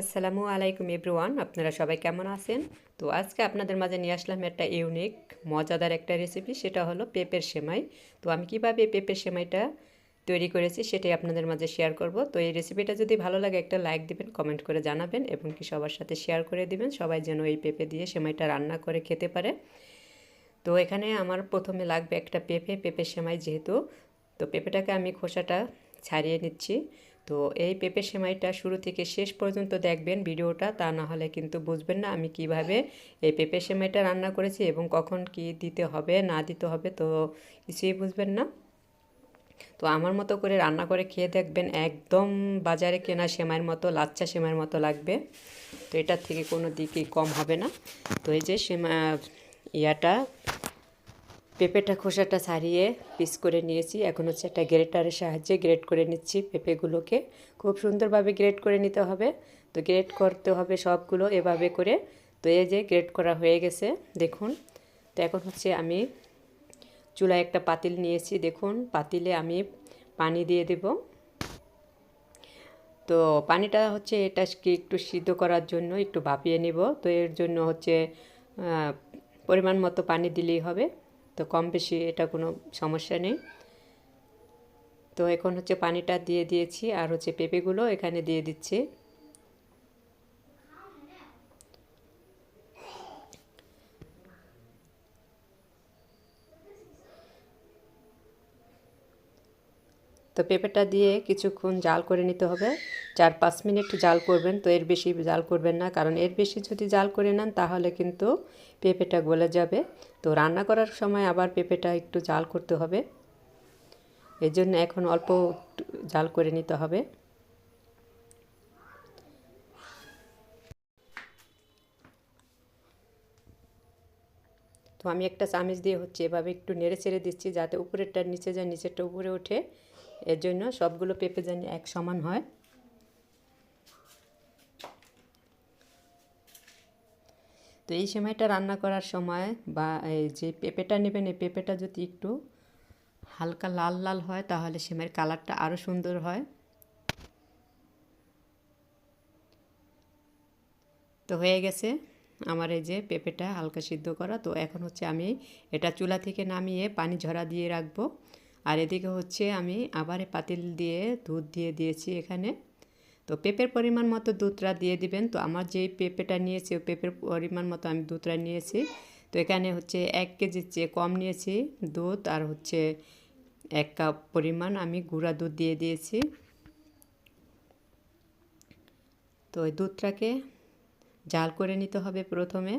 আসসালামু আলাইকুম এভরিওয়ান, আপনারা সবাই কেমন আছেন? তো আজকে আপনাদের মাঝে নিয়ে আসলাম একটা ইউনিক, মজাদার একটা রেসিপি সেটা হলো পেঁপের সেমাই। তো আমি কীভাবে পেঁপের সেমাইটা তৈরি করেছি সেটাই আপনাদের মাঝে শেয়ার করব। তো এই রেসিপিটা যদি ভালো লাগে একটা লাইক দিবেন কমেন্ট করে জানাবেন, এবং কি সবার সাথে শেয়ার করে দিবেন, সবাই যেন এই পেঁপে দিয়ে সেমাইটা রান্না করে খেতে পারে। তো এখানে আমার প্রথমে লাগবে একটা পেঁপে, পেঁপের সেমাই যেহেতু। তো পেঁপেটাকে আমি খোসাটা ছাড়িয়ে নিচ্ছি। তো এই পেঁপে সেমাইটা শুরু থেকে শেষ পর্যন্ত দেখবেন ভিডিওটা, তা না হলে কিন্তু বুঝবেন না আমি কীভাবে এই পেঁপে সেমাইটা রান্না করেছি এবং কখন কি দিতে হবে, না দিতে হবে, তো কিছুই বুঝবেন না। তো আমার মতো করে রান্না করে খেয়ে দেখবেন একদম বাজারে কেনা সেমাইয়ের মতো, লাচ্চা সেমাইয়ের মতো লাগবে। তো এটার থেকে কোনো দিকই কম হবে না। তো এই যে সেমা, ইয়াটা পেঁপেটা খোসাটা ছাড়িয়ে পিস করে নিয়েছি। এখন হচ্ছে একটা গ্রেটারের সাহায্যে গ্রেট করে নিচ্ছি পেঁপেগুলোকে। খুব সুন্দরভাবে গ্রেট করে নিতে হবে। তো গ্রেট করতে হবে সবগুলো এভাবে করে। তো এই যে গ্রেট করা হয়ে গেছে, দেখুন। তো এখন হচ্ছে আমি চুলায় একটা পাতিল নিয়েছি, দেখুন। পাতিলে আমি পানি দিয়ে দেব। তো পানিটা হচ্ছে এটাকে একটু সিদ্ধ করার জন্য একটু ভাপিয়ে নেব। তো এর জন্য হচ্ছে পরিমাণ মতো পানি দিলেই হবে। তো কম বেশি এটা কোনো সমস্যা নেই। তো এখন হচ্ছে পানিটা দিয়ে দিয়েছি আর হচ্ছে পেঁপেগুলো এখানে দিয়ে দিচ্ছি। তো পেঁপেটা দিয়ে কিছুক্ষণ জাল করে নিতে হবে। চার, পাঁচ মিনিট জাল করবেন, তো এর বেশি জাল করবেন না। কারণ এর বেশি যদি জাল করে নেন, তাহলে কিন্তু পেঁপেটা গলে যাবে। তো রান্না করার সময় আবার পেঁপেটা একটু জাল করতে হবে। এর জন্য এখন অল্প জাল করে নিতে হবে। তো আমি একটা চামিচ দিয়ে হচ্ছে এভাবে একটু নেড়ে ছেড়ে দিচ্ছি, যাতে উপরেরটা নিচে যায়, নিচেরটা উপরে ওঠে। এর জন্য সবগুলো পেঁপে যেন এক সমান হয়। তো এই সময়টা রান্না করার সময় বা এই যে পেঁপেটা নেবেন, এই পেঁপেটা যদি একটু হালকা লাল লাল হয়, তাহলে সেমাইয়ের কালারটা আরও সুন্দর হয়। তো হয়ে গেছে আমার এই যে পেঁপেটা হালকা সিদ্ধ করা। তো এখন হচ্ছে আমি এটা চুলা থেকে নামিয়ে পানি ঝরা দিয়ে রাখব। আর এদিকে হচ্ছে আমি আবার পাতিল দিয়ে, দুধ দিয়ে দিয়েছি এখানে। তো পেঁপের পরিমাণ মতো দুধটা দিয়ে দিবেন। তো আমার যেই পেঁপেটা নিয়েছি, ওই পেঁপের পরিমাণ মতো আমি দুধটা নিয়েছি। তো এখানে হচ্ছে এক কেজির চেয়ে কম নিয়েছি দুধ আর হচ্ছে এক কাপ পরিমাণ আমি গুঁড়া দুধ দিয়ে দিয়েছি। তো ওই দুধটাকে জাল করে নিতে হবে প্রথমে।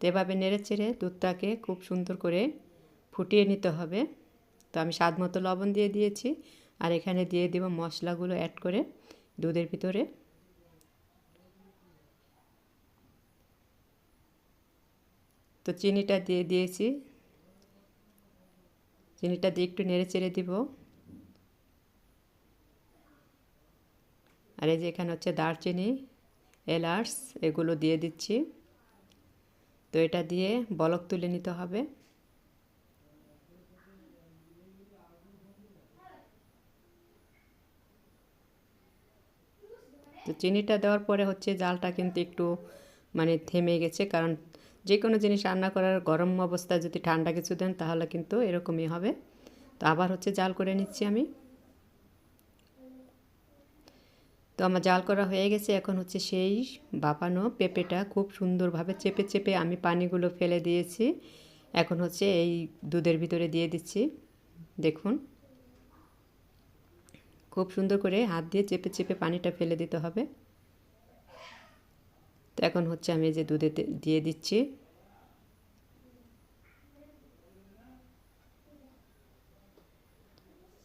তো এভাবে নেড়ে চেড়ে দুধটাকে খুব সুন্দর করে ফুটিয়ে নিতে হবে। তো আমি স্বাদ মতো লবণ দিয়ে দিয়েছি। আর এখানে দিয়ে দেব মশলাগুলো অ্যাড করে দুধের ভিতরে। তো চিনিটা দিয়ে দিয়েছি। চিনিটা দিয়ে একটু নেড়ে চেড়ে দিব। আর এই যে এখানে হচ্ছে দারচিনি, এলাচ, এগুলো দিয়ে দিচ্ছি। তো এটা দিয়ে বলক তুলে নিতে হবে। তো চিনিটা দেওয়ার পরে হচ্ছে জালটা কিন্তু একটু মানে থেমে গেছে। কারণ যে কোনো জিনিস রান্না করার গরম অবস্থায় যদি ঠান্ডা কিছু দেন তাহলে কিন্তু এরকমই হবে। তো আবার হচ্ছে জাল করে নিচ্ছি আমি। তো আমার জাল করা হয়ে গেছে। এখন হচ্ছে সেই বাপানো পেঁপেটা খুব সুন্দরভাবে চেপে চেপে আমি পানিগুলো ফেলে দিয়েছি। এখন হচ্ছে এই দুধের ভিতরে দিয়ে দিচ্ছি। দেখুন। খুব সুন্দর করে হাত দিয়ে চেপে চেপে পানিটা ফেলে দিতে হবে। তো এখন হচ্ছে আমি যে দুধে দিয়ে দিচ্ছি।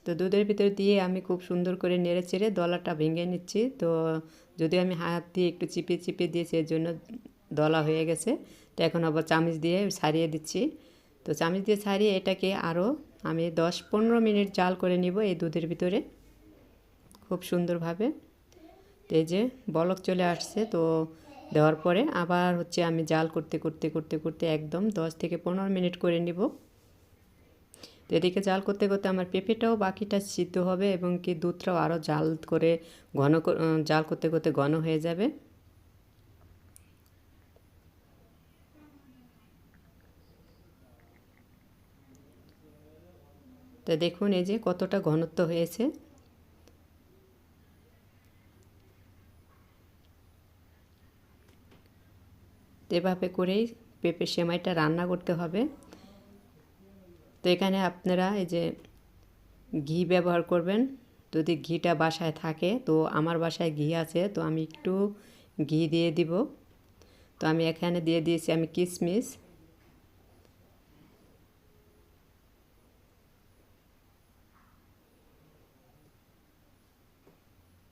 তো দুধের ভিতরে দিয়ে আমি খুব সুন্দর করে নেড়ে চেড়ে দলাটা ভেঙে নিচ্ছি। তো যদি আমি হাত দিয়ে একটু চিপে চিপে দিয়েছি, এর জন্য দলা হয়ে গেছে। তো এখন আবার চামচ দিয়ে ছাড়িয়ে দিচ্ছি। তো চামচ দিয়ে ছাড়িয়ে এটাকে আরও আমি দশ পনেরো মিনিট জাল করে নিব এই দুধের ভিতরে। খুব সুন্দরভাবে। এই যে বলক চলে আসছে, তো দেওয়ার পরে আবার হচ্ছে আমি জাল করতে করতে করতে করতে একদম দশ থেকে পনেরো মিনিট করে নিব। তো এদিকে জাল করতে করতে আমার পেঁপেটাও বাকিটা সিদ্ধ হবে এবং কি দুধটাও আরও জাল করে ঘন জাল করতে করতে ঘন হয়ে যাবে। তো দেখুন এই যে কতটা ঘনত্ব হয়েছে। এভাবে করেই পেঁপের সেমাইটা রান্না করতে হবে। তো এখানে আপনারা এই যে ঘি ব্যবহার করবেন। যদি ঘিটা বাসায় থাকে, তো আমার বাসায় ঘি আছে, তো আমি একটু ঘি দিয়ে দিব। তো আমি এখানে দিয়ে দিয়েছি আমি কিশমিশ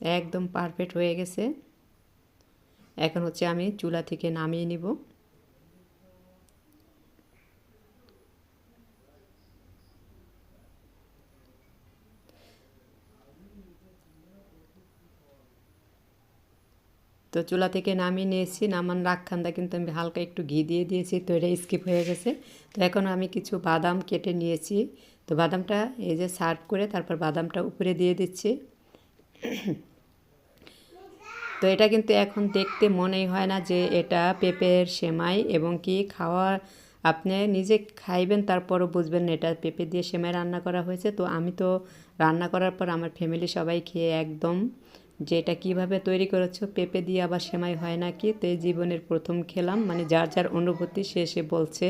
একদম পারফেক্ট হয়ে গেছে। এখন হচ্ছে আমি চুলা থেকে নামিয়ে নিব। তো চুলা থেকে নামিয়ে নিয়েছি নামান রাখখান্দা কিন্তু আমি হালকা একটু ঘি দিয়ে দিয়েছি, তো এটা স্কিপ হয়ে গেছে। তো এখন আমি কিছু বাদাম কেটে নিয়েছি। তো বাদামটা এই যে সার্ভ করে তারপর বাদামটা উপরে দিয়ে দিচ্ছি। তো এটা কিন্তু এখন দেখতে মনেই হয় না যে এটা পেঁপের সেমাই এবং কি খাওয়া আপনি নিজে খাইবেন, তারপরও বুঝবেন এটা পেঁপে দিয়ে সেমাই রান্না করা হয়েছে। তো আমি তো রান্না করার পর আমার ফ্যামিলি সবাই খেয়ে একদম যে এটা কীভাবে তৈরি করেছ, পেঁপে দিয়ে আবার সেমাই হয় নাকি? তো এই জীবনের প্রথম খেলাম মানে যার যার অনুভূতি সে সে বলছে।